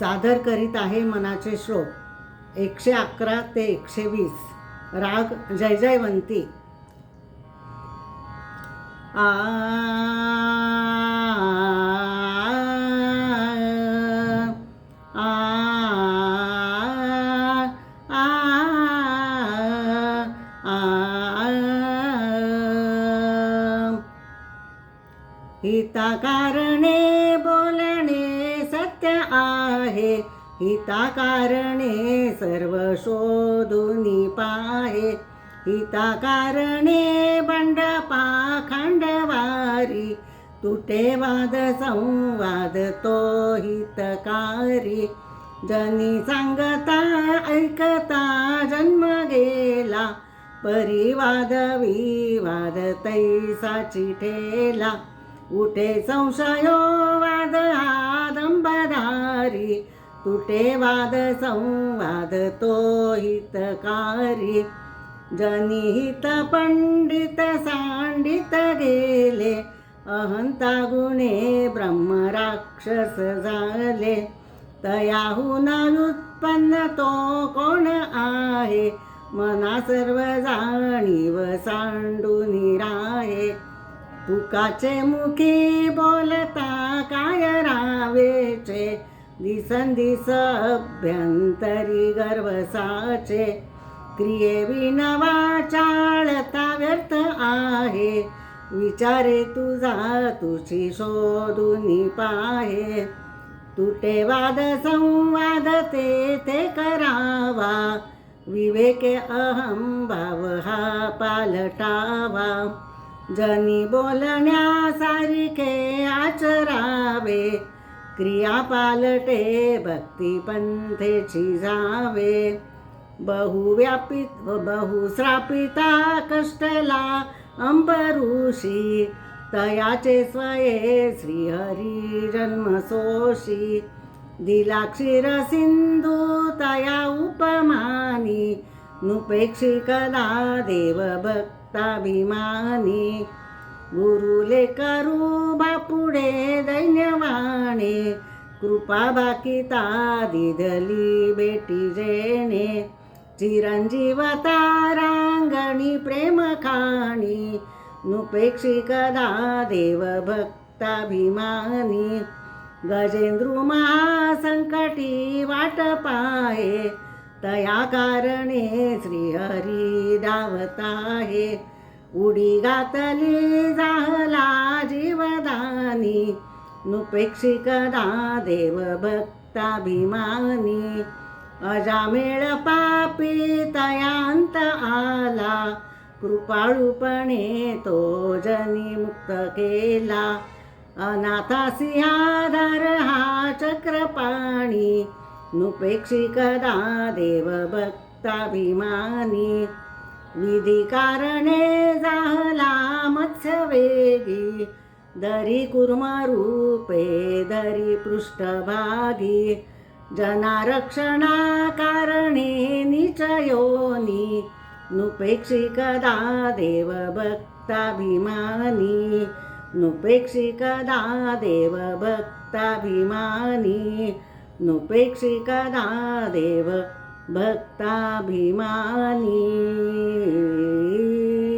सादर करीत आहे मनाचे श्लोक एकशे अकरा ते एकशे वीस राग जय जयवंती आ आ आ आ हिता कारणे आहे. हिता कारणे सर्व शोधुनी पाहे. हिता कारणे बंड पाखंडवारी तुटे वाद संवाद तो हितकारी. जनी सांगता ऐकता जन्म गेला. परिवाद विवाद तैसाची ठेला. उठे संशयो तुटे वाद संवाद तो हितकारी? जनिहित पंडित सांडित गेले अहंता गुणे ब्रह्म राक्षस झाले. तयाहून उत्पन्न तो कोण आहे? मना सर्व जाणीव सांडून राहे. तुकाचे मुखी बोलता काय रावेचे? दिसंदिस अभ्यंतरी गर्वसाचे. क्रिये विनवाचाळता व्यर्थ आहे. विचारे तुझा तुझी शोधून पाहे. तुटे वाद संवाद ते ते करावा. विवेके अहम भाव हा पालटावा. जनी बोलण्यासारखे आचरावे. क्रिया पालटे भक्तिपंथेची जावे बहुव्यापित बहुस्रापिता कष्टला अंबरुषी तयाचे स्वये श्रीहरी जन्मसोषी। दिला सिंधू तया उपमानी। नुपेक्षी कदा देव भक्ताभिमानी गुरुले करू बापुडे जाणे. कृपा बाकिता दिधली बेटी जेणे. चिरंजीवता रांगणी प्रेम खाणी. नुपेक्षी कदा देव भक्ताभिमानी. गजेंद्रु महासंकटी वाट पाहे. तया कारणे श्रीहरी धावताहे. उडी घातली जाहला जीवदानी. नुपेक्षिकदा देव भक्ताभिमानी अजामेळ पापी तयांत आला. कृपाळूपणे तो जनी मुक्त केला. अनाथासी आधार हा चक्रपाणी नुपेक्षिकदा देव भक्ताभिमानी विधी कारणे जाहला मत्स्यवेगी दरी कुर्मरूपे दरी पृष्ठभागी। कारणे निचयोनी नुपेक्षिकदा देवभक्ताभिमानी। नुपेक्षिकदा देवभक्ताभिमानी। नुपेक्षिकदा देवभक्ताभिमानी।